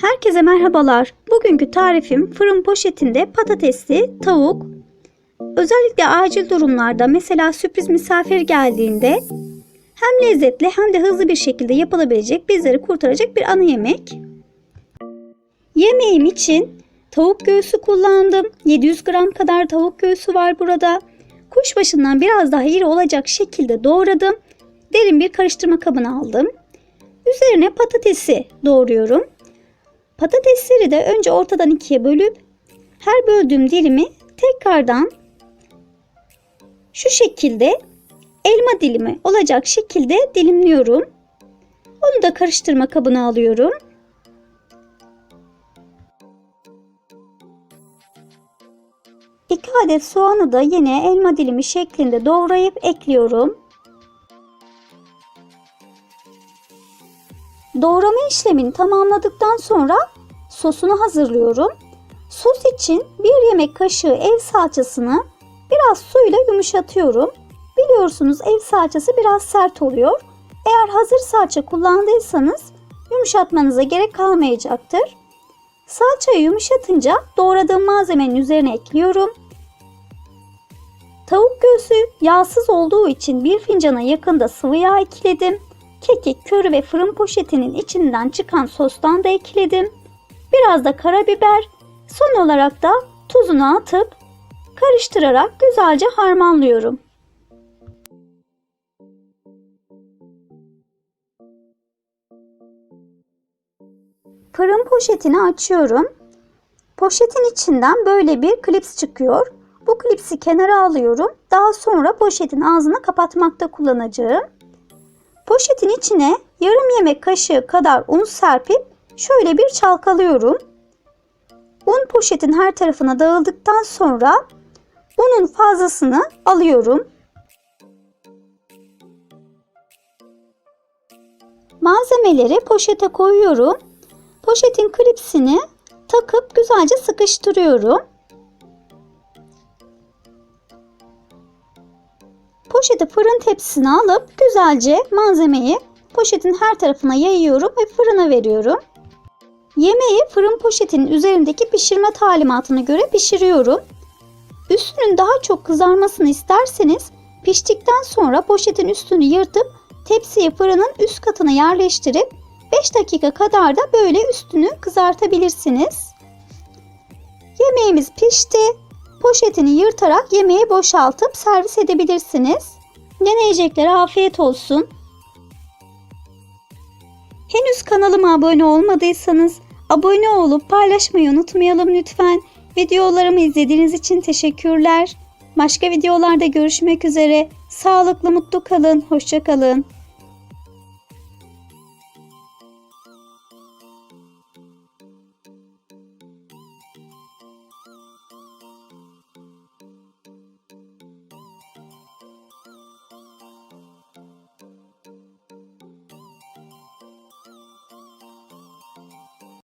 Herkese merhabalar. Bugünkü tarifim fırın poşetinde patatesli tavuk. Özellikle acil durumlarda mesela sürpriz misafir geldiğinde hem lezzetli hem de hızlı bir şekilde yapılabilecek bizleri kurtaracak bir ana yemek. Yemeğim için tavuk göğsü kullandım. 700 gram kadar tavuk göğsü var burada. Kuşbaşından biraz daha iri olacak şekilde doğradım. Derin bir karıştırma kabına aldım. Üzerine patatesi doğruyorum. Patatesleri de önce ortadan ikiye bölüp her böldüğüm dilimi tekrardan şu şekilde elma dilimi olacak şekilde dilimliyorum. Onu da karıştırma kabına alıyorum. İki adet soğanı da yine elma dilimi şeklinde doğrayıp ekliyorum. Doğrama işlemini tamamladıktan sonra sosunu hazırlıyorum. Sos için bir yemek kaşığı ev salçasını biraz suyla yumuşatıyorum. Biliyorsunuz ev salçası biraz sert oluyor. Eğer hazır salça kullandıysanız yumuşatmanıza gerek kalmayacaktır. Salçayı yumuşatınca doğradığım malzemenin üzerine ekliyorum. Tavuk göğsü yağsız olduğu için bir fincana yakında sıvı yağ ekledim. Kekik, köri ve fırın poşetinin içinden çıkan sostan da ekledim. Biraz da karabiber. Son olarak da tuzunu atıp karıştırarak güzelce harmanlıyorum. Fırın poşetini açıyorum. Poşetin içinden böyle bir klips çıkıyor. Bu klipsi kenara alıyorum. Daha sonra poşetin ağzını kapatmakta kullanacağım. Poşetin içine yarım yemek kaşığı kadar un serpip şöyle bir çalkalıyorum. Un poşetin her tarafına dağıldıktan sonra unun fazlasını alıyorum. Malzemeleri poşete koyuyorum. Poşetin klipsini takıp güzelce sıkıştırıyorum. Poşeti fırın tepsisine alıp güzelce malzemeyi poşetin her tarafına yayıyorum ve fırına veriyorum. Yemeği fırın poşetinin üzerindeki pişirme talimatına göre pişiriyorum. Üstünün daha çok kızarmasını isterseniz piştikten sonra poşetin üstünü yırtıp tepsiyi fırının üst katına yerleştirip 5 dakika kadar da böyle üstünü kızartabilirsiniz. Yemeğimiz pişti. Poşetini yırtarak yemeği boşaltıp servis edebilirsiniz. Deneyeceklere afiyet olsun. Henüz kanalıma abone olmadıysanız abone olup paylaşmayı unutmayalım lütfen. Videolarımı izlediğiniz için teşekkürler. Başka videolarda görüşmek üzere. Sağlıklı mutlu kalın. Hoşçakalın.